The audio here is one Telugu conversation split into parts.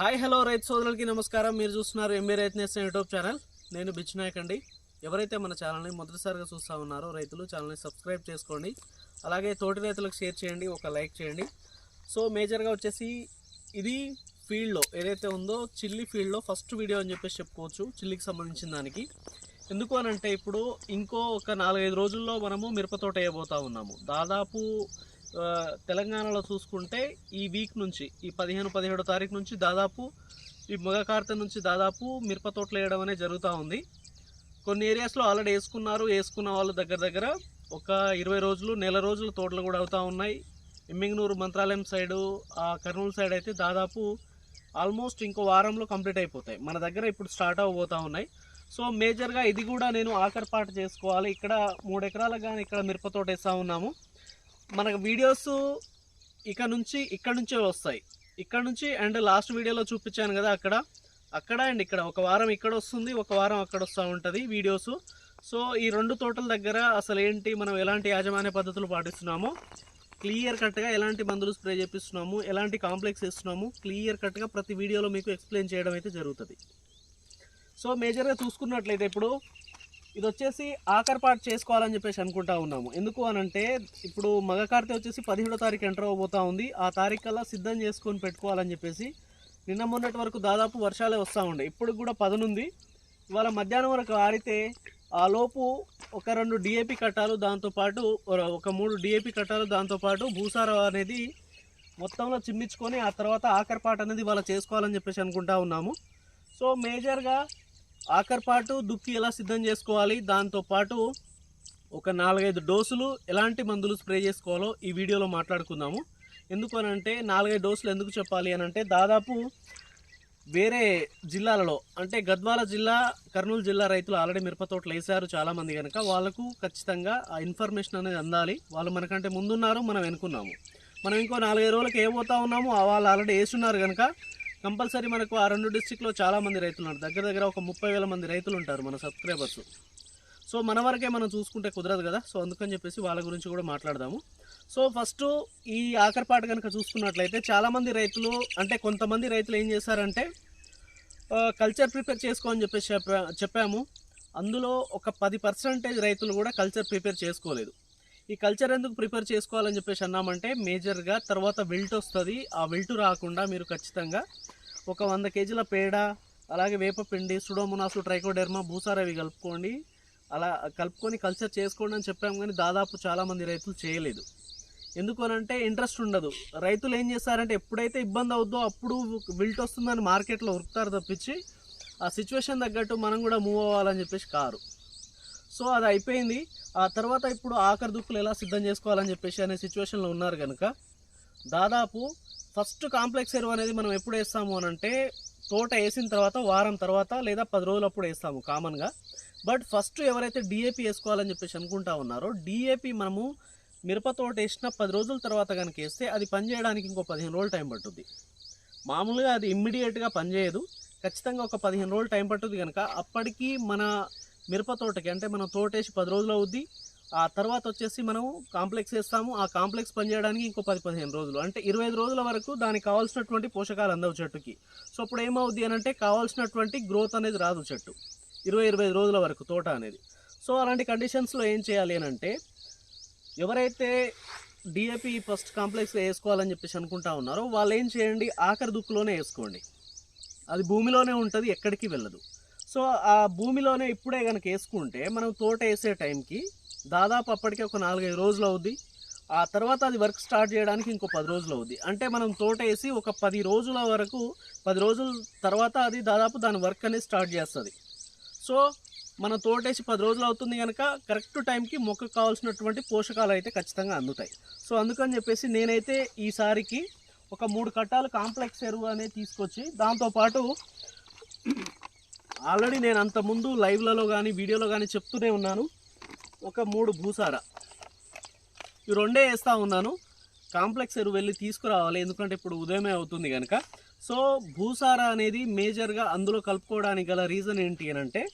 హాయ్ హలో రైతు సోదరులకి నమస్కారం. మీరు చూస్తున్నారు ఎంబీ రైతు నేస్తం యూట్యూబ్ ఛానల్. నేను బిచ్నాయక్ అండి. ఎవరైతే మన ఛానల్ని మొదటిసారిగా చూస్తూ ఉన్నారో రైతులు ఛానల్ని సబ్స్క్రైబ్ చేసుకోండి. అలాగే తోటి రైతులకు షేర్ చేయండి ఒక లైక్ చేయండి. సో మేజర్గా వచ్చేసి ఇది ఫీల్డ్లో ఏదైతే ఉందో చిల్లి ఫీల్డ్లో ఫస్ట్ వీడియో అని చెప్పేసి చెప్పుకోవచ్చు చిల్లికి సంబంధించిన దానికి. ఎందుకు అని అంటే ఇప్పుడు ఇంకో ఒక నాలుగైదు రోజుల్లో మనము మిరప తోట ఉన్నాము. దాదాపు తెలంగాణలో చూసుకుంటే ఈ వీక్ నుంచి ఈ పదిహేను పదిహేడో తారీఖు నుంచి దాదాపు ఈ మగ కార్తె నుంచి దాదాపు మిరప తోటలు వేయడం అనేది జరుగుతూ ఉంది. కొన్ని ఏరియాస్లో ఆల్రెడీ వేసుకున్నారు వేసుకున్న వాళ్ళు దగ్గర దగ్గర ఒక ఇరవై రోజులు నెల రోజులు తోటలు కూడా అవుతూ ఉన్నాయి. ఎమ్మింగనూరు మంత్రాలయం సైడు ఆ కర్నూలు సైడ్ అయితే దాదాపు ఆల్మోస్ట్ ఇంకో వారంలో కంప్లీట్ అయిపోతాయి. మన దగ్గర ఇప్పుడు స్టార్ట్ అవబోతూ ఉన్నాయి. సో మేజర్గా ఇది కూడా నేను ఆఖరి పాట చేసుకోవాలి. ఇక్కడ మూడు ఎకరాలకు కానీ ఇక్కడ మిరప తోట వేస్తూ ఉన్నాము. మనకు వీడియోస్ ఇక నుంచి ఇక్కడ నుంచే వస్తాయి. ఇక్కడ నుంచి అండ్ లాస్ట్ వీడియోలో చూపించాను కదా అక్కడ. అక్కడ అండ్ ఇక్కడ. ఒక వారం ఇక్కడ వస్తుంది ఒక వారం అక్కడ వస్తూ ఉంటుంది వీడియోస్ సో ఈ రెండు తోటల దగ్గర అసలు ఏంటి మనం ఎలాంటి యాజమాన్య పద్ధతులు పాటిస్తున్నామో క్లియర్ కట్గా ఎలాంటి మందులు స్ప్రే చేపిస్తున్నాము ఎలాంటి కాంప్లెక్స్ ఇస్తున్నాము క్లియర్ కట్గా ప్రతి వీడియోలో మీకు ఎక్స్ప్లెయిన్ చేయడం అయితే జరుగుతుంది. సో మేజర్గా చూసుకున్నట్లయితే ఇప్పుడు ఇది వచ్చేసి ఆఖరి చేసుకోవాలని చెప్పేసి అనుకుంటా ఉన్నాము. ఎందుకు అని అంటే ఇప్పుడు మగ కార్తె వచ్చేసి పదిహేడో తారీఖు ఎంటర్ అవబోతా ఉంది. ఆ తారీఖు కల్లా సిద్ధం చేసుకొని పెట్టుకోవాలని చెప్పేసి నిన్న మొన్నటి వరకు దాదాపు వర్షాలే వస్తూ ఉండే. ఇప్పుడు కూడా పదనుంది. ఇవాళ మధ్యాహ్నం వరకు ఆడితే ఆ లోపు ఒక రెండు డిఏపి కట్టాలు దాంతోపాటు ఒక మూడు డిఏపి కట్టాలు దాంతోపాటు భూసారం అనేది మొత్తంలో చిమ్మించుకొని ఆ తర్వాత ఆఖరి పాట అనేది ఇవాళ చేసుకోవాలని చెప్పేసి అనుకుంటా ఉన్నాము. సో మేజర్గా ఆఖరిపాటు దుక్కి ఎలా సిద్ధం చేసుకోవాలి? దాంతోపాటు ఒక నాలుగైదు డోసులు ఎలాంటి మందులు స్ప్రే చేసుకోవాలో ఈ వీడియోలో మాట్లాడుకుందాము. ఎందుకు అని అంటే నాలుగైదు డోసులు ఎందుకు చెప్పాలి అని అంటే దాదాపు వేరే జిల్లాలలో అంటే గద్వాల జిల్లా కర్నూలు జిల్లా రైతులు ఆల్రెడీ మిరప తోటలు వేశారు చాలామంది కనుక వాళ్ళకు ఖచ్చితంగా ఆ ఇన్ఫర్మేషన్ అనేది అందాలి. వాళ్ళు మనకంటే ముందున్నారు మనం వెనుకున్నాము. మనం ఇంకో నాలుగైదు రోజులకు ఏ పోతా ఉన్నాము వాళ్ళు ఆల్రెడీ వేస్తున్నారు కనుక కంపల్సరీ మనకు ఆ రెండు డిస్టిక్లో చాలామంది రైతులు ఉన్నారు. దగ్గర దగ్గర ఒక ముప్పై వేల మంది రైతులు ఉంటారు మన సబ్స్క్రైబర్స్. సో మన వరకే మనం చూసుకుంటే కుదరదు కదా. సో అందుకని చెప్పేసి వాళ్ళ గురించి కూడా మాట్లాడదాము. సో ఫస్ట్ ఈ ఆఖరిపాటు కనుక చూసుకున్నట్లయితే చాలామంది రైతులు అంటే కొంతమంది రైతులు ఏం చేశారంటే కల్చర్ ప్రిపేర్ చేసుకో అని చెప్పేసి చెప్పా చెప్పాము. అందులో ఒక పది పర్సెంటేజ్ రైతులు కూడా కల్చర్ ప్రిపేర్ చేసుకోలేదు. ఈ కల్చర్ ఎందుకు ప్రిపేర్ చేసుకోవాలని చెప్పేసి అన్నామంటే మేజర్గా తర్వాత విల్ట్ వస్తుంది. ఆ విల్ట్ రాకుండా మీరు ఖచ్చితంగా ఒక వంద కేజీల పేడ అలాగే వేపపిండి సుడోమోనాసు ట్రైకోడెర్మా భూసార ఇవి కలుపుకోండి. అలా కలుపుకొని కల్చర్ చేసుకోండి అని చెప్పాము కానీ దాదాపు చాలామంది రైతులు చేయలేదు. ఎందుకు అని అంటే ఇంట్రెస్ట్ ఉండదు. రైతులు ఏం చేస్తారంటే ఎప్పుడైతే ఇబ్బంది అవుద్దో అప్పుడు విల్ట్ వస్తుందని మార్కెట్లో ఉరుకుతారు తప్పించి ఆ సిచ్యువేషన్ తగ్గట్టు మనం కూడా మూవ్ అవ్వాలని చెప్పేసి కారు. సో అది అయిపోయింది. ఆ తర్వాత ఇప్పుడు ఆఖరి దుక్కులు ఎలా సిద్ధం చేసుకోవాలని చెప్పేసి అనే సిచ్యువేషన్లో ఉన్నారు కనుక దాదాపు ఫస్ట్ కాంప్లెక్స్ ఎరువు అనేది మనం ఎప్పుడు వేస్తాము అని అంటే తోట వేసిన తర్వాత వారం తర్వాత లేదా పది రోజులు అప్పుడు వేస్తాము కామన్గా బట్ ఫస్ట్ ఎవరైతే డిఏపి వేసుకోవాలని చెప్పేసి అనుకుంటా ఉన్నారో డిఏపి మనము మిరప తోట వేసిన పది రోజుల తర్వాత కనుక వేస్తే అది పనిచేయడానికి ఇంకో పదిహేను రోజులు టైం పట్టుద్ది. మామూలుగా అది ఇమ్మీడియట్గా పనిచేయదు ఖచ్చితంగా ఒక పదిహేను రోజులు టైం పట్టుద్ది కనుక అప్పటికి మన మిరప తోటకి అంటే మనం తోటేసి పది రోజులు అవుద్ది. ఆ తర్వాత వచ్చేసి మనం కాంప్లెక్స్ వేస్తాము. ఆ కాంప్లెక్స్ పనిచేయడానికి ఇంకో పది పదిహేను రోజులు. అంటే ఇరవై ఐదు రోజుల వరకు దానికి కావాల్సినటువంటి పోషకాలు అందవు చెట్టుకి. సో అప్పుడు ఏమవుద్ది అని అంటే కావాల్సినటువంటి గ్రోత్ అనేది రాదు చెట్టు. ఇరవై ఇరవై రోజుల వరకు తోట అనేది. సో అలాంటి కండిషన్స్లో ఏం చేయాలి అని అంటే ఎవరైతే డిఏపి ఫస్ట్ కాంప్లెక్స్లో వేసుకోవాలని చెప్పేసి అనుకుంటా ఉన్నారో వాళ్ళు ఏం చేయండి? ఆఖరి దుక్కులోనే వేసుకోండి. అది భూమిలోనే ఉంటుంది ఎక్కడికి వెళ్ళదు. సో ఆ భూమిలోనే ఇప్పుడే కనుక వేసుకుంటే మనం తోట వేసే టైంకి దాదాపు అప్పటికే ఒక నాలుగైదు రోజులు అవుద్ది. ఆ తర్వాత అది వర్క్ స్టార్ట్ చేయడానికి ఇంకో పది రోజులు అవుద్ది. అంటే మనం తోట వేసి ఒక పది రోజుల వరకు పది రోజుల తర్వాత అది దాదాపు దాని వర్క్ అనేది స్టార్ట్ చేస్తుంది. సో మనం తోటేసి పది రోజులు అవుతుంది కనుక కరెక్ట్ టైంకి మొక్కకు కావాల్సినటువంటి పోషకాలు అయితే ఖచ్చితంగా అందుతాయి. సో అందుకని చెప్పేసి నేనైతే ఈసారికి ఒక మూడు కట్టాలు కాంప్లెక్స్ ఎరువు అనేది తీసుకొచ్చి దాంతోపాటు ఆల్రెడీ నేను అంత ముందు లైవ్లలో కానీ వీడియోలో కానీ చెప్తూనే ఉన్నాను. ఒక మూడు భూసార. ఈ రెండే వేస్తూ ఉన్నాను. కాంప్లెక్స్ ఎరువు వెళ్ళి తీసుకురావాలి. ఎందుకంటే ఇప్పుడు ఉదయమే అవుతుంది కనుక సో భూసార అనేది మేజర్గా అందులో కలుపుకోవడానికి గల రీజన్ ఏంటి అని అంటే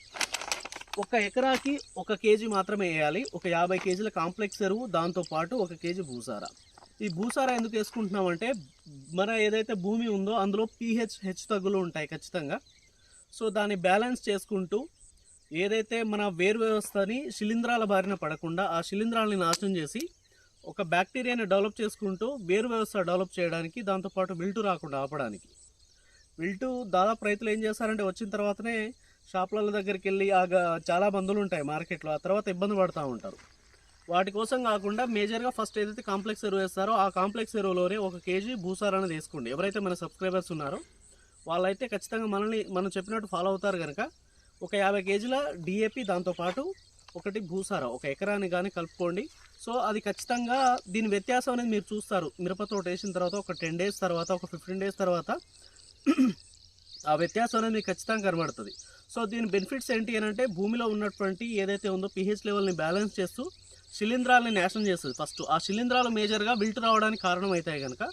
ఒక ఎకరాకి ఒక కేజీ మాత్రమే వేయాలి. ఒక యాభై కేజీల కాంప్లెక్స్ ఎరువు దాంతోపాటు ఒక కేజీ భూసార. ఈ భూసార ఎందుకు వేసుకుంటున్నామంటే మన ఏదైతే భూమి ఉందో అందులో పీహెచ్ హెచ్ తగ్గులు ఉంటాయి ఖచ్చితంగా. సో దాన్ని బ్యాలెన్స్ చేసుకుంటూ ఏదైతే మన వేరు వ్యవస్థని శిలీంధ్రాల బారిన పడకుండా ఆ శిలీంధ్రాలని నాశనం చేసి ఒక బ్యాక్టీరియాని డెవలప్ చేసుకుంటూ వేరు వ్యవస్థ డెవలప్ చేయడానికి దాంతోపాటు విల్టు రాకుండా ఆపడానికి. విల్టు దాదాపు రైతులు ఏం చేస్తారంటే వచ్చిన తర్వాతనే షాపుల దగ్గరికి వెళ్ళి ఆ చాలా మందులు ఉంటాయి మార్కెట్లో. ఆ తర్వాత ఇబ్బంది పడుతూ ఉంటారు. వాటి కోసం కాకుండా మేజర్గా ఫస్ట్ ఏదైతే కాంప్లెక్స్ ఎరువు వేస్తారో ఆ కాంప్లెక్స్ ఎరువులోనే ఒక కేజీ భూసారాన్ని అనేది వేసుకోండి. ఎవరైతే మన సబ్స్క్రైబర్స్ ఉన్నారో వాళ్ళైతే ఖచ్చితంగా మనల్ని మనం చెప్పినట్టు ఫాలో అవుతారు కనుక ఒక యాభై కేజీల డిఏపి దాంతోపాటు ఒకటి భూసార ఒక ఎకరాన్ని కానీ కలుపుకోండి. సో అది ఖచ్చితంగా దీని వ్యత్యాసం అనేది మీరు చూస్తారు. మిరప తోట వేసిన తర్వాత ఒక టెన్ డేస్ తర్వాత ఒక ఫిఫ్టీన్ డేస్ తర్వాత ఆ వ్యత్యాసం అనేది మీకు ఖచ్చితంగా కనబడుతుంది. సో దీని బెనిఫిట్స్ ఏంటి అని అంటే భూమిలో ఉన్నటువంటి ఏదైతే ఉందో పిహెచ్ లెవెల్ని బ్యాలెన్స్ చేస్తూ శిలీంధ్రాలని నాశనం చేస్తుంది ఫస్ట్. ఆ శిలీంధ్రాలు మేజర్గా బిల్ట్ రావడానికి కారణం అవుతాయి కనుక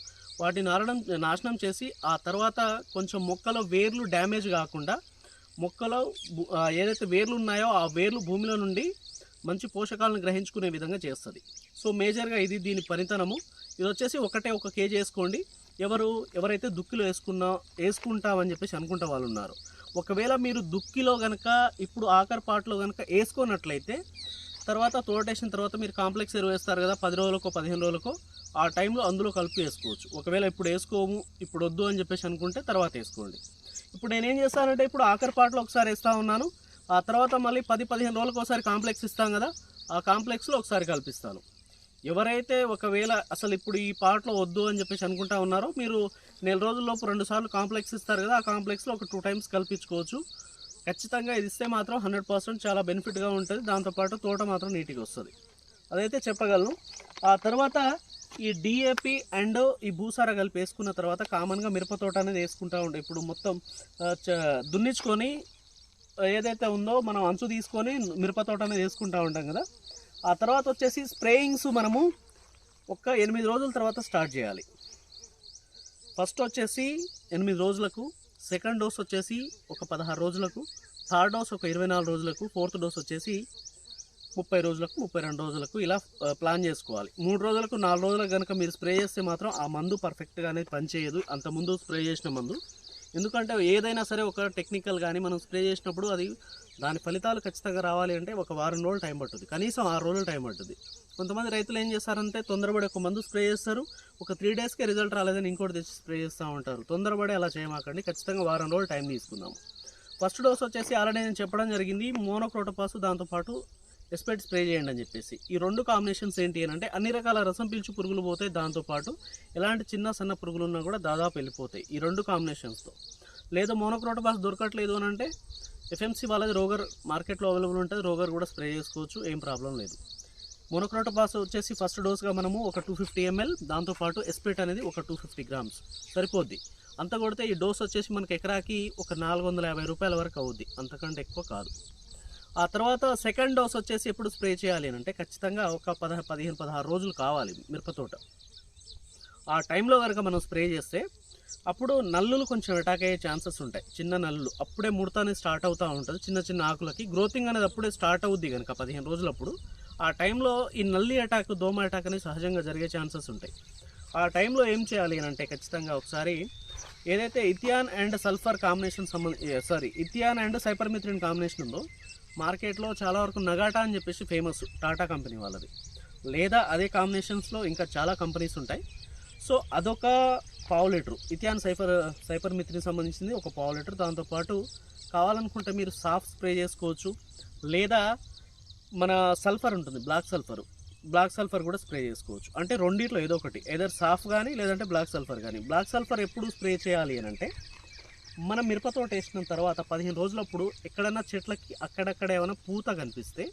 వాటిని నారడం నాశనం చేసి ఆ తర్వాత కొంచెం మొక్కలో వేర్లు డ్యామేజ్ కాకుండా మొక్కలో ఏదైతే వేర్లు ఉన్నాయో ఆ వేర్లు భూమిలో నుండి మంచి పోషకాలను గ్రహించుకునే విధంగా చేస్తుంది. సో మేజర్గా ఇది దీని పరితనము ఇది వచ్చేసి ఒకటే ఒక కేజీ వేసుకోండి. ఎవరు ఎవరైతే దుక్కిలో వేసుకున్నా వేసుకుంటామని చెప్పేసి అనుకుంటా వాళ్ళు ఉన్నారు. ఒకవేళ మీరు దుక్కిలో కనుక ఇప్పుడు ఆఖరిపాట్లో కనుక వేసుకున్నట్లయితే తర్వాత తోటేసిన తర్వాత మీరు కాంప్లెక్స్ ఎరువు వేస్తారు కదా పది రోజులకో పదిహేను రోజులకో ఆ టైంలో అందులో కలిపి వేసుకోవచ్చు. ఒకవేళ ఇప్పుడు వేసుకోము ఇప్పుడు వద్దు అని చెప్పేసి అనుకుంటే తర్వాత వేసుకోండి. ఇప్పుడు నేనేం చేస్తానంటే ఇప్పుడు ఆఖరి పాటలో ఒకసారి వేస్తూ ఉన్నాను. ఆ తర్వాత మళ్ళీ పది పదిహేను రోజులకు ఒకసారి కాంప్లెక్స్ ఇస్తాం కదా ఆ కాంప్లెక్స్లో ఒకసారి కల్పిస్తాను. ఎవరైతే ఒకవేళ అసలు ఇప్పుడు ఈ పాటలో వద్దు అని చెప్పేసి అనుకుంటా ఉన్నారో మీరు నెల రోజుల్లోపు రెండు సార్లు కాంప్లెక్స్ ఇస్తారు కదా ఆ కాంప్లెక్స్లో ఒక టూ టైమ్స్ కల్పించుకోవచ్చు. ఖచ్చితంగా ఇది ఇస్తే మాత్రం హండ్రెడ్ పర్సెంట్ చాలా బెనిఫిట్గా ఉంటుంది. దాంతోపాటు తోట మాత్రం నీట్గా వస్తుంది. అదైతే చెప్పగలను. ఆ తర్వాత ఈ డిఏపి అండ్ ఈ భూసార కలిపి వేసుకున్న తర్వాత కామన్గా మిరప తోట అనేది వేసుకుంటూ ఉండే. ఇప్పుడు మొత్తం చ- దున్నించుకొని ఏదైతే ఉందో మనం అంచు తీసుకొని మిరప తోట అనేది వేసుకుంటూ ఉంటాం కదా. ఆ తర్వాత వచ్చేసి స్ప్రేయింగ్స్ మనము ఒక ఎనిమిది రోజుల తర్వాత స్టార్ట్ చేయాలి. ఫస్ట్ వచ్చేసి ఎనిమిది రోజులకు సెకండ్ డోస్ వచ్చేసి ఒక పదహారు రోజులకు థర్డ్ డోస్ ఒక ఇరవై నాలుగు రోజులకు ఫోర్త్ డోస్ వచ్చేసి ముప్పై రోజులకు ముప్పై రెండు రోజులకు ఇలా ప్లాన్ చేసుకోవాలి. మూడు రోజులకు నాలుగు రోజులకు కనుక మీరు స్ప్రే చేస్తే మాత్రం ఆ మందు పర్ఫెక్ట్గా అనేది పనిచేయదు. అంత ముందు స్ప్రే చేసిన మందు. ఎందుకంటే ఏదైనా సరే ఒక టెక్నికల్ కానీ మనం స్ప్రే చేసినప్పుడు అది దాని ఫలితాలు ఖచ్చితంగా రావాలి అంటే ఒక వారం రోజులు టైం పడుతుంది కనీసం ఆరు రోజులు టైం పట్టుద్ది. కొంతమంది రైతులు ఏం చేస్తారంటే తొందరపడి ఒక మందు స్ప్రే చేస్తారు. ఒక త్రీ డేస్కే రిజల్ట్ రాలేదని ఇంకోటి తెచ్చి స్ప్రే చేస్తూ ఉంటారు. తొందరపడి అలా చేయమాకండి. ఖచ్చితంగా వారం రోజులు టైం తీసుకుందాం ఫస్ట్ డోస్ వచ్చేసి ఆల్రెడీ నేను చెప్పడం జరిగింది. మోనోక్రోటోపాస్ దాంతోపాటు ఎస్పెట్ స్ప్రే చేయండి అని చెప్పేసి. ఈ రెండు కాంబినేషన్స్ ఏంటి అని అంటే అన్ని రకాల రసం పీల్చు పురుగులు పోతాయి. దాంతోపాటు ఎలాంటి చిన్న సన్న పురుగులు ఉన్నా కూడా దాదాపు వెళ్ళిపోతాయి ఈ రెండు కాంబినేషన్స్తో. లేదా మోనోక్రోటోబాస్ దొరకట్లేదు అని అంటే ఎఫ్ఎంసీ వాళ్ళది రోగర్ మార్కెట్లో అవైలబుల్ ఉంటుంది. రోగర్ కూడా స్ప్రే చేసుకోవచ్చు. ఏం ప్రాబ్లం లేదు. మోనోక్రోటోబాస్ వచ్చేసి ఫస్ట్ డోస్గా మనము ఒక టూ ఫిఫ్టీ ఎంఎల్ దాంతోపాటు ఎస్పెట్ అనేది ఒక టూ ఫిఫ్టీ గ్రామ్స్ సరిపోద్ది. అంత కొడితే ఈ డోస్ వచ్చేసి మనకి ఎకరాకి ఒక నాలుగు వందల యాభై రూపాయల వరకు అవుద్ది. అంతకంటే ఎక్కువ కాదు. ఆ తర్వాత సెకండ్ డోస్ వచ్చేసి ఎప్పుడు స్ప్రే చేయాలి అని అంటే ఖచ్చితంగా ఒక పద పదిహేను పదహారు రోజులు కావాలి మిరపతోట ఆ టైంలో కనుక మనం స్ప్రే చేస్తే అప్పుడు నల్లులు కొంచెం అటాక్ అయ్యే ఛాన్సెస్ ఉంటాయి. చిన్న నల్లులు. అప్పుడే ముడతానే స్టార్ట్ అవుతూ ఉంటుంది. చిన్న చిన్న ఆకులకి గ్రోతింగ్ అనేది అప్పుడే స్టార్ట్ అవుద్ది కనుక పదిహేను రోజులప్పుడు. ఆ టైంలో ఈ నల్లి అటాక్ దోమ అటాక్ అనేది సహజంగా జరిగే ఛాన్సెస్ ఉంటాయి. ఆ టైంలో ఏం చేయాలి అని అంటే ఖచ్చితంగా ఒకసారి ఏదైతే ఇథియాన్ అండ్ సల్ఫర్ కాంబినేషన్ సంబంధ sorry ethion and cypermethrin combination ఉందో మార్కెట్లో చాలా వరకు నగాటా అని చెప్పేసి ఫేమస్ టాటా కంపెనీ వాళ్ళది. లేదా అదే కాంబినేషన్స్లో ఇంకా చాలా కంపెనీస్ ఉంటాయి. సో అదొక పావు లీటరు. ఇథియాన్ సైఫర్ సైపర్ మిత్రికి సంబంధించింది ఒక పావు లీటర్. దాంతోపాటు కావాలనుకుంటే మీరు సాఫ్ స్ప్రే చేసుకోవచ్చు. లేదా మన సల్ఫర్ ఉంటుంది బ్లాక్ సల్ఫర్. బ్లాక్ సల్ఫర్ కూడా స్ప్రే చేసుకోవచ్చు. అంటే రెండిట్లో ఏదో ఒకటి. ఏదర్ సాఫ్ కానీ లేదంటే బ్లాక్ సల్ఫర్ కానీ బ్లాక్ సల్ఫర్ ఎప్పుడు స్ప్రే చేయాలి అని అంటే మనం మిరపతోట వేసిన తర్వాత పదిహేను రోజులప్పుడు ఎక్కడైనా చెట్లకి అక్కడక్కడ ఏమైనా పూత కనిపిస్తే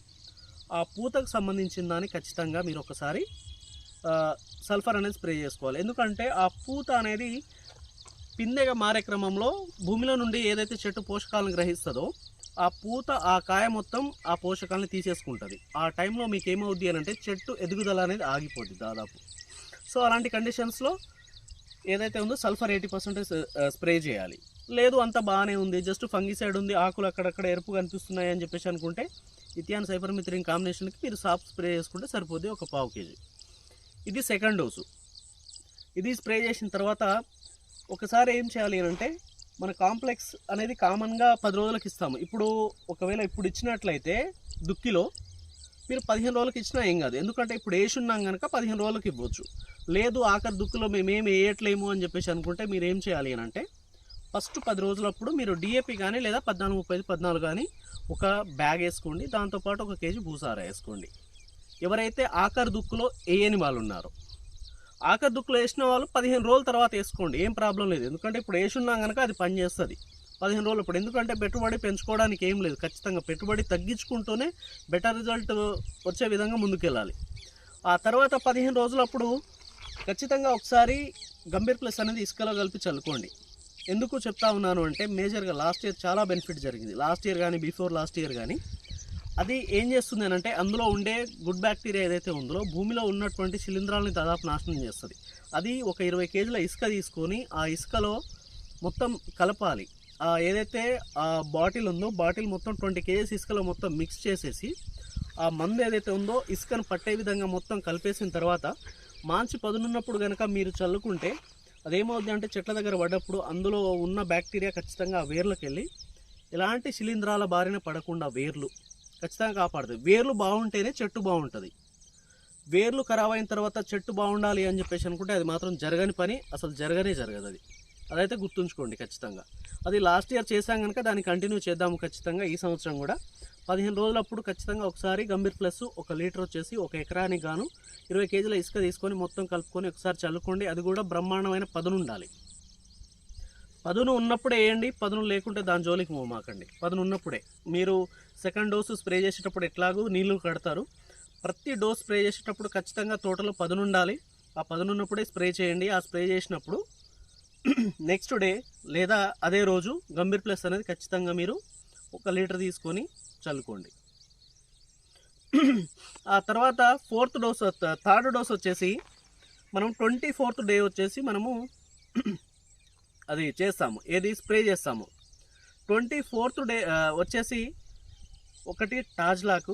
ఆ పూతకు సంబంధించిన దాన్ని ఖచ్చితంగా మీరు ఒకసారి సల్ఫర్ అనేది స్ప్రే చేసుకోవాలి. ఎందుకంటే ఆ పూత అనేది పిందెగా మారే క్రమంలో భూమిలో నుండి ఏదైతే చెట్టు పోషకాలను గ్రహిస్తుందో ఆ పూత ఆ కాయ మొత్తం ఆ పోషకాలను తీసేసుకుంటుంది. ఆ టైంలో మీకు ఏమవుద్ది అని అంటే చెట్టు ఎదుగుదల అనేది ఆగిపోద్ది దాదాపు. సో అలాంటి కండిషన్స్లో ఏదైతే ఉందో సల్ఫర్ ఎయిటీ పర్సెంటేజ్ స్ప్రే చేయాలి. లేదు అంత బాగానే ఉంది. జస్ట్ ఫంగిసైడ్ ఉంది ఆకులు అక్కడక్కడ ఎరుపు కనిపిస్తున్నాయి అని చెప్పేసి అనుకుంటే ఇథియాన్ సైపర్మిత్రిన్ కాంబినేషన్కి మీరు సాప్ స్ప్రే చేసుకుంటే సరిపోద్ది ఒక పావు కేజీ. ఇది సెకండ్ డోసు. ఇది స్ప్రే చేసిన తర్వాత ఒకసారి ఏం చేయాలి అని అంటే మన కాంప్లెక్స్ అనేది కామన్గా పది రోజులకు ఇస్తాము. ఇప్పుడు ఒకవేళ ఇప్పుడు ఇచ్చినట్లయితే దుక్కిలో మీరు పదిహేను రోజులకి ఇచ్చినా ఏం కాదు. ఎందుకంటే ఇప్పుడు వేసి ఉన్నాం కనుక పదిహేను రోజులకి ఇవ్వచ్చు. లేదు ఆఖరి దుక్కులో మేము ఏం వేయట్లేము అని చెప్పేసి అనుకుంటే మీరు ఏం చేయాలి అని అంటే ఫస్ట్ పది రోజులప్పుడు మీరు డిఏపి కానీ లేదా పద్నాలుగు ముప్పై పద్నాలుగు కానీ ఒక బ్యాగ్ వేసుకోండి. దాంతోపాటు ఒక కేజీ భూసార వేసుకోండి. ఎవరైతే ఆఖరి దుక్కులో వేయని వాళ్ళు ఉన్నారో ఆఖరి దుక్కులో వేసిన వాళ్ళు పదిహేను రోజుల తర్వాత వేసుకోండి. ఏం ప్రాబ్లం లేదు. ఎందుకంటే ఇప్పుడు వేసున్నాం కనుక అది పనిచేస్తుంది పదిహేను రోజులు ఇప్పుడు ఎందుకంటే పెట్టుబడి పెంచుకోవడానికి ఏం లేదు. ఖచ్చితంగా పెట్టుబడి తగ్గించుకుంటూనే బెటర్ రిజల్ట్ వచ్చే విధంగా ముందుకెళ్ళాలి. ఆ తర్వాత పదిహేను రోజులప్పుడు ఖచ్చితంగా ఒకసారి గంభీర్ ప్లస్ అనేది ఇసుకలో కలిపి చల్లుకోండి. ఎందుకు చెప్తా ఉన్నాను అంటే మేజర్గా లాస్ట్ ఇయర్ చాలా బెనిఫిట్ జరిగింది. లాస్ట్ ఇయర్ కానీ బిఫోర్ లాస్ట్ ఇయర్ కానీ అది ఏం చేస్తుంది అంటే అందులో ఉండే గుడ్ బ్యాక్టీరియా ఏదైతే ఉందో భూమిలో ఉన్నటువంటి శిలీంధ్రాలని దాదాపు నాశనం చేస్తుంది. అది ఒక ఇరవై కేజీల ఇసుక తీసుకొని ఆ ఇసుకలో మొత్తం కలపాలి. ఆ ఏదైతే ఆ బాటిల్ ఉందో బాటిల్ మొత్తం ట్వంటీ కేజీస్ ఇసుకలో మొత్తం మిక్స్ చేసేసి ఆ మందు ఏదైతే ఉందో ఇసుకను పట్టే విధంగా మొత్తం కలిపేసిన తర్వాత మాంచి పదునున్నప్పుడు కనుక మీరు చల్లుకుంటే అదేమవుద్ది అంటే చెట్ల దగ్గర పడ్డప్పుడు అందులో ఉన్న బ్యాక్టీరియా ఖచ్చితంగా ఆ వేర్లకు వెళ్ళి ఎలాంటి శిలీంధ్రాల బారిన పడకుండా వేర్లు ఖచ్చితంగా కాపాడుతుంది వేర్లు బాగుంటేనే చెట్టు బాగుంటుంది. వేర్లు ఖరాబ్ అయిన తర్వాత చెట్టు బాగుండాలి అని చెప్పేసి అనుకుంటే అది మాత్రం జరగని పని అసలు జరగనే జరగదు అది. అదైతే గుర్తుంచుకోండి ఖచ్చితంగా. అది లాస్ట్ ఇయర్ చేసాం కనుక దాన్ని కంటిన్యూ చేద్దాము ఖచ్చితంగా ఈ సంవత్సరం కూడా. పదిహేను రోజులప్పుడు ఖచ్చితంగా ఒకసారి గంభీర్ ప్లస్ ఒక లీటర్ వచ్చేసి ఒక ఎకరానికి గాను ఇరవై కేజీల ఇసుక తీసుకొని మొత్తం కలుపుకొని ఒకసారి చల్లుకోండి. అది కూడా బ్రహ్మాండమైన పదును ఉండాలి. పదును ఉన్నప్పుడే వేయండి. పదును లేకుంటే దాని జోలికి పోమాకండి పదును ఉన్నప్పుడే. మీరు సెకండ్ డోసు స్ప్రే చేసేటప్పుడు ఎట్లాగూ నీళ్ళు కడతారు. ప్రతి డోస్ స్ప్రే చేసేటప్పుడు ఖచ్చితంగా తోటలో పదును ఉండాలి. ఆ పదును ఉన్నప్పుడే స్ప్రే చేయండి. ఆ స్ప్రే చేసినప్పుడు నెక్స్ట్ డే లేదా అదే రోజు గంభీర్ ప్లస్ అనేది ఖచ్చితంగా మీరు ఒక లీటర్ తీసుకొని చల్లుకోండి. ఆ తర్వాత ఫోర్త్ డోస్ థర్డ్ డోస్ వచ్చేసి మనం ట్వంటీ ఫోర్త్ డే వచ్చేసి మనము అది చేస్తాము ఏది స్ప్రే చేస్తాము. ట్వంటీ ఫోర్త్ డే వచ్చేసి ఒకటి టాజ్లాకు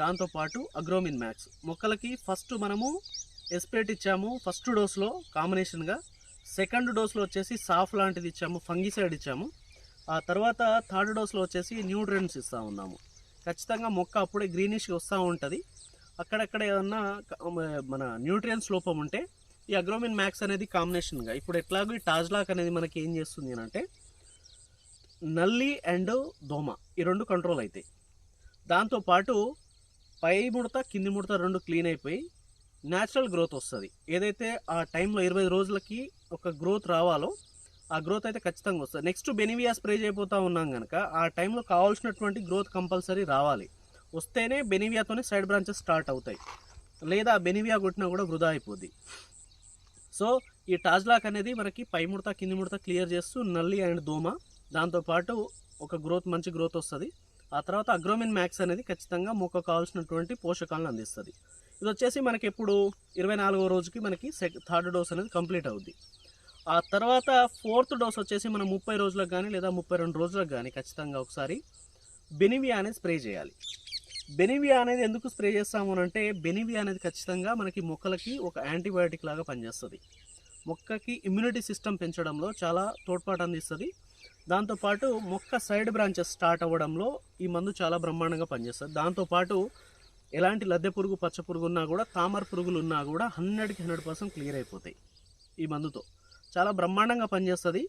దాంతోపాటు అగ్రోమిన్ మ్యాక్స్. మొక్కలకి ఫస్ట్ మనము ఎస్పేట్ ఇచ్చాము ఫస్ట్ డోస్లో కాంబినేషన్గా. సెకండ్ డోస్లో వచ్చేసి సాఫ్ లాంటిది ఇచ్చాము ఫంగిసైడ్ ఇచ్చాము. ఆ తర్వాత థర్డ్ డోస్లో వచ్చేసి న్యూట్రియన్స్ ఇస్తూ ఉన్నాము. ఖచ్చితంగా మొక్క అప్పుడే గ్రీనిష్గా వస్తూ ఉంటుంది. అక్కడక్కడ ఏదన్నా మన న్యూట్రియన్స్ లోపం ఉంటే ఈ అగ్రోమిన్ మ్యాక్స్ అనేది కాంబినేషన్గా. ఇప్పుడు ఎట్లాగో ఈ టాజ్లాక్ అనేది మనకి ఏం చేస్తుంది అని అంటే నల్లి అండ్ దోమ ఈ రెండు కంట్రోల్ అవుతాయి దాంతోపాటు పై ముడత కింది ముడత రెండు క్లీన్ అయిపోయి న్యాచురల్ గ్రోత్ వస్తుంది. ఏదైతే ఆ టైంలో ఇరవై రోజులకి ఒక గ్రోత్ రావాలో ఆ గ్రోత్ అయితే ఖచ్చితంగా వస్తుంది. నెక్స్ట్ బెనివియా స్ప్రే చేయబోతా ఉన్నాం కనుక ఆ టైంలో కావాల్సినటువంటి గ్రోత్ కంపల్సరీ రావాలి. వస్తేనే బెనివియాతోనే సైడ్ బ్రాంచెస్ స్టార్ట్ అవుతాయి. లేదా బెనివియా కొట్టినా కూడా వృధా అయిపోద్ది. సో ఈ టాజ్లాక్ అనేది మనకి పై ముడత కింది ముడత క్లియర్ చేస్తూ నల్లి అండ్ దోమ. దాంతోపాటు ఒక గ్రోత్ మంచి గ్రోత్ వస్తుంది. ఆ తర్వాత అగ్రోమిన్ మ్యాక్స్ అనేది ఖచ్చితంగా మొక్క కావాల్సినటువంటి పోషకాలను అందిస్తుంది. ఇది వచ్చేసి మనకి ఎప్పుడు? ఇరవై నాలుగో రోజుకి మనకి సెక్ థర్డ్ డోస్ అనేది కంప్లీట్ అవుద్ది. ఆ తర్వాత ఫోర్త్ డోస్ వచ్చేసి మనం ముప్పై రోజులకు కానీ లేదా ముప్పై రెండు రోజులకు కానీ ఖచ్చితంగా ఒకసారి బెనివియా అనేది స్ప్రే చేయాలి. బెనివియా అనేది ఎందుకు స్ప్రే చేస్తాము అని అంటే బెనివియా అనేది ఖచ్చితంగా మనకి మొక్కలకి ఒక యాంటీబయాటిక్ లాగా పనిచేస్తుంది. మొక్కకి ఇమ్యూనిటీ సిస్టమ్ పెంచడంలో చాలా తోడ్పాటు అందిస్తుంది. దాంతోపాటు మొక్క సైడ్ బ్రాంచెస్ స్టార్ట్ అవ్వడంలో ఈ మందు చాలా బ్రహ్మాండంగా పనిచేస్తుంది. దాంతోపాటు ఎలాంటి లద్దె పురుగు పచ్చ పురుగు ఉన్నా కూడా తామర పురుగులు ఉన్నా కూడా హండ్రెడ్కి హండ్రెడ్ పర్సెంట్ క్లియర్ అయిపోతాయి ఈ మందుతో. చాలా బ్రహ్మాండంగా పనిచేస్తుంది.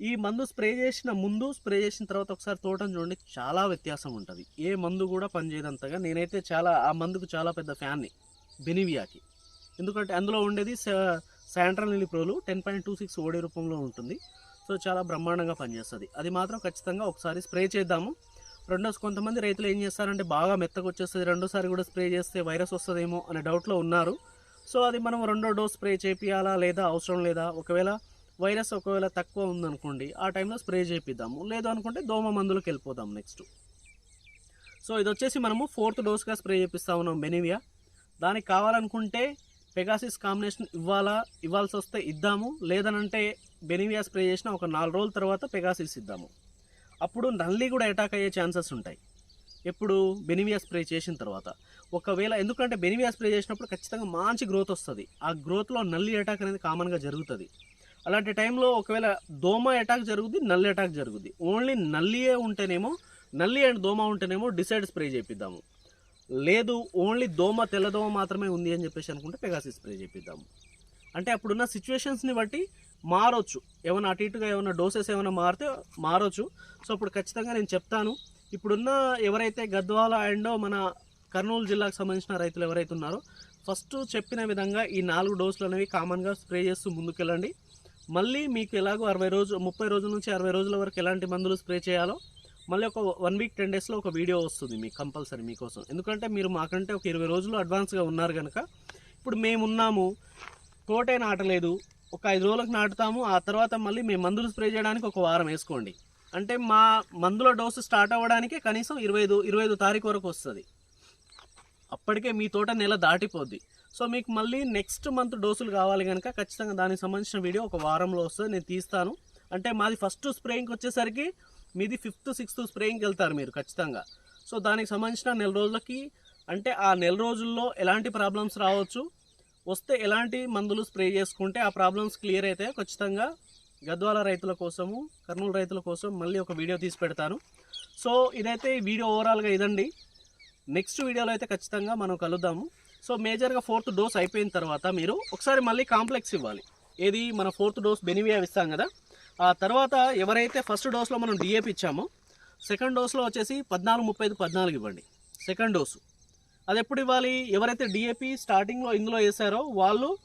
ఈ మందు స్ప్రే చేసిన ముందు స్ప్రే చేసిన తర్వాత ఒకసారి తోటను చూడండి చాలా వ్యత్యాసం ఉంటుంది. ఏ మందు కూడా పనిచేయదంతగా. నేనైతే చాలా ఆ మందుకు చాలా పెద్ద ఫ్యాన్ని బెనివియాకి. ఎందుకంటే అందులో ఉండేది శాంట్రల్ నిలిప్రోలు ten point two six OD రూపంలో ఉంటుంది. సో చాలా బ్రహ్మాండంగా పనిచేస్తుంది. అది మాత్రం ఖచ్చితంగా ఒకసారి స్ప్రే చేద్దాము. రెండోసారి కొంతమంది రైతులు ఏం చేస్తారంటే బాగా మెత్తగా వచ్చేస్తుంది రెండోసారి కూడా స్ప్రే చేస్తే వైరస్ వస్తుందేమో అనే డౌట్లో ఉన్నారు. సో అది మనం రెండో డోస్ స్ప్రే చేపియాలా లేదా? అవసరం లేదా? ఒకవేళ వైరస్ ఒకవేళ తక్కువ ఉందనుకోండి ఆ టైంలో స్ప్రే చేపిద్దాము. లేదు అనుకుంటే దోమ మందులకు వెళ్ళిపోదాం నెక్స్ట్. సో ఇది వచ్చేసి మనము ఫోర్త్ డోస్గా స్ప్రే చేపిస్తా ఉన్నాం బెనివియా దానికి కావాలనుకుంటే పెగాసిస్ కాంబినేషన్ ఇవ్వాలా? ఇవ్వాల్సి వస్తే ఇద్దాము. లేదనంటే బెనివియా స్ప్రే చేసిన ఒక నాలుగు రోజుల తర్వాత పెగాసిస్ ఇద్దాము. అప్పుడు నల్లి కూడా అటాక్ అయ్యే ఛాన్సెస్ ఉంటాయి. ఎప్పుడు బెనిమియా స్ప్రే చేసిన తర్వాత. ఒకవేళ ఎందుకంటే బెనిమియా స్ప్రే చేసినప్పుడు ఖచ్చితంగా మంచి గ్రోత్ వస్తుంది. ఆ గ్రోత్లో నల్లి అటాక్ అనేది కామన్గా జరుగుతుంది. అలాంటి టైంలో ఒకవేళ దోమ అటాక్ జరుగుద్ది నల్లి అటాక్ జరుగుద్ది. ఓన్లీ నల్లియే ఉంటేనేమో నల్లి అండ్ దోమ ఉంటేనేమో డిసైడ్ స్ప్రే చేపిద్దాము. లేదు ఓన్లీ దోమ తెల్లదోమ మాత్రమే ఉంది అని చెప్పేసి అనుకుంటే పెగాసి స్ప్రే చేపిద్దాము. అంటే అప్పుడున్న సిచ్యువేషన్స్ని బట్టి మారొచ్చు. ఏమైనా అటు ఇటుగా ఏమైనా డోసెస్ ఏమైనా మారితే మారొచ్చు. సో అప్పుడు ఖచ్చితంగా నేను చెప్తాను. ఇప్పుడున్న ఎవరైతే గద్వాల అండ్ మన కర్నూలు జిల్లాకు సంబంధించిన రైతులు ఎవరైతే ఉన్నారో ఫస్ట్ చెప్పిన విధంగా ఈ నాలుగు డోసులు అనేవి కామన్గా స్ప్రే చేస్తూ ముందుకెళ్ళండి. మళ్ళీ మీకు ఎలాగో అరవై రోజు ముప్పై రోజుల నుంచి అరవై రోజుల వరకు ఎలాంటి మందులు స్ప్రే చేయాలో మళ్ళీ ఒక వన్ వీక్ టెన్ డేస్లో ఒక వీడియో వస్తుంది మీకు కంపల్సరీ మీకోసం. ఎందుకంటే మీరు మాకంటే ఒక ఇరవై రోజులు అడ్వాన్స్గా ఉన్నారు కనుక ఇప్పుడు మేమున్నాము తోటే నాటలేదు ఒక ఐదు రోజులకు నాటుతాము ఆ తర్వాత మళ్ళీ మేము మందులు స్ప్రే చేయడానికి ఒక వారం వేసుకోండి. అంటే మా మందుల డోసు స్టార్ట్ అవ్వడానికి కనీసం ఇరవై ఐదు ఇరవై ఐదు తారీఖు వరకు వస్తుంది. అప్పటికే మీ తోట నెల దాటిపోద్ది. సో మీకు మళ్ళీ నెక్స్ట్ మంత్ డోసులు కావాలి కనుక ఖచ్చితంగా దానికి సంబంధించిన వీడియో ఒక వారంలో వస్తుంది నేను తీస్తాను. అంటే మాది ఫస్ట్ స్ప్రేయింగ్కి వచ్చేసరికి మీది ఫిఫ్త్ సిక్స్త్ స్ప్రేయింగ్కి వెళ్తారు మీరు ఖచ్చితంగా. సో దానికి సంబంధించిన నెల రోజులకి అంటే ఆ నెల రోజుల్లో ఎలాంటి ప్రాబ్లమ్స్ రావచ్చు వస్తే ఎలాంటి మందులు స్ప్రే చేసుకుంటే ఆ ప్రాబ్లమ్స్ క్లియర్ అయితే ఖచ్చితంగా గద్వాల రైతుల కోసము కర్నూలు రైతుల కోసం మళ్ళీ ఒక వీడియో తీసి పెడతాను. సో ఇదైతే ఈ వీడియో ఓవరాల్గా ఇదండి. నెక్స్ట్ వీడియోలో అయితే ఖచ్చితంగా మనం కలుద్దాము. సో మేజర్గా ఫోర్త్ డోస్ అయిపోయిన తర్వాత మీరు ఒకసారి మళ్ళీ కాంప్లెక్స్ ఇవ్వాలి. ఏది? మన ఫోర్త్ డోస్ బెనివియా ఇస్తాం కదా. ఆ తర్వాత ఎవరైతే ఫస్ట్ డోస్లో మనం డిఏపి ఇచ్చామో సెకండ్ డోస్లో వచ్చేసి పద్నాలుగు ముప్పై ఐదు పద్నాలుగు ఇవ్వండి. సెకండ్ డోసు అది ఎప్పుడు ఇవ్వాలి? ఎవరైతే డిఏపి స్టార్టింగ్లో ఇందులో వేసారో వాళ్ళు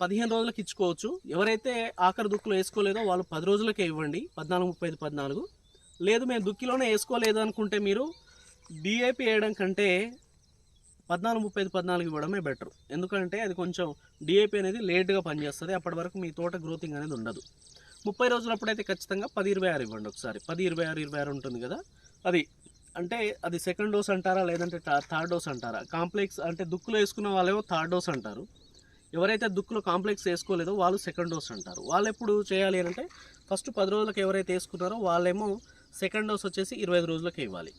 పదిహేను రోజులకు ఇచ్చుకోవచ్చు. ఎవరైతే ఆఖరి దుక్కులో వేసుకోలేదో వాళ్ళు పది రోజులకే ఇవ్వండి. పద్నాలుగు ముప్పై ఐదు పద్నాలుగు. లేదు మేము దుక్కిలోనే వేసుకోలేదు అనుకుంటే మీరు డిఏపి వేయడం కంటే పద్నాలుగు ముప్పై ఐదు పద్నాలుగు ఇవ్వడమే బెటర్. ఎందుకంటే అది కొంచెం డిఏపి అనేది లేట్గా పనిచేస్తుంది. అప్పటి వరకు మీ తోట గ్రోతింగ్ అనేది ఉండదు. ముప్పై రోజులప్పుడైతే ఖచ్చితంగా పది ఇరవై ఆరు ఇవ్వండి ఒకసారి. పది ఇరవై ఆరు ఇరవై ఆరు ఉంటుంది కదా. అది అంటే అది సెకండ్ డోస్ అంటారా? లేదంటే థర్డ్ డోస్ అంటారా? కాంప్లెక్స్ అంటే దుక్కులో వేసుకున్న వాళ్ళేమో థర్డ్ డోస్ అంటారు. ఎవరైతే దుక్కులో కాంప్లెక్స్ వేసుకోలేదో వాళ్ళు సెకండ్ డోస్ అంటారు. వాళ్ళు ఎప్పుడు చేయాలి అంటే ఫస్ట్ పది రోజులకు ఎవరైతే వేసుకున్నారో వాళ్ళేమో సెకండ్ డోస్ వచ్చేసి ఇరవై ఐదు రోజులకు ఇవ్వాలి.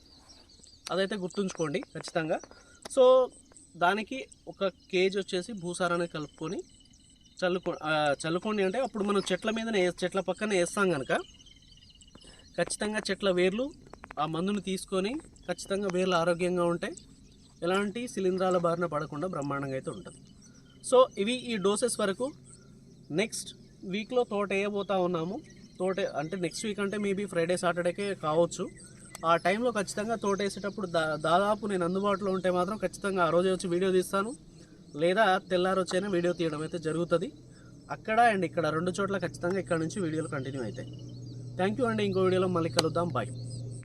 అదైతే గుర్తుంచుకోండి ఖచ్చితంగా. సో దానికి ఒక కేజీ వచ్చేసి భూసారాన్ని కలుపుకొని చల్లుకో చల్లుకోండి అంటే అప్పుడు మనం చెట్ల మీదనే చెట్ల పక్కన వేస్తాం కనుక ఖచ్చితంగా చెట్ల వేర్లు ఆ మందును తీసుకొని ఖచ్చితంగా వేర్లు ఆరోగ్యంగా ఉంటాయి ఎలాంటి శిలీంధ్రాల బారిన పడకుండా బ్రహ్మాండంగా అయితే ఉంటుంది. సో ఇవి ఈ డోసెస్ వరకు నెక్స్ట్ వీక్లో తోట వేయబోతా ఉన్నాము. తోట అంటే నెక్స్ట్ వీక్ అంటే మేబీ ఫ్రైడే సాటర్డేకే కావచ్చు. ఆ టైంలో ఖచ్చితంగా తోట వేసేటప్పుడు దా దాదాపు నేను అందుబాటులో ఉంటే మాత్రం ఖచ్చితంగా ఆ రోజే వచ్చి వీడియో తీస్తాను. లేదా తెల్లారొచ్చైనా వీడియో తీయడం అయితే జరుగుతుంది. అక్కడ అండ్ ఇక్కడ రెండు చోట్ల ఖచ్చితంగా ఇక్కడ నుంచి వీడియోలు కంటిన్యూ అవుతాయి. థ్యాంక్ యూ అండి. ఇంకో వీడియోలో మళ్ళీ కలుద్దాం. బాయ్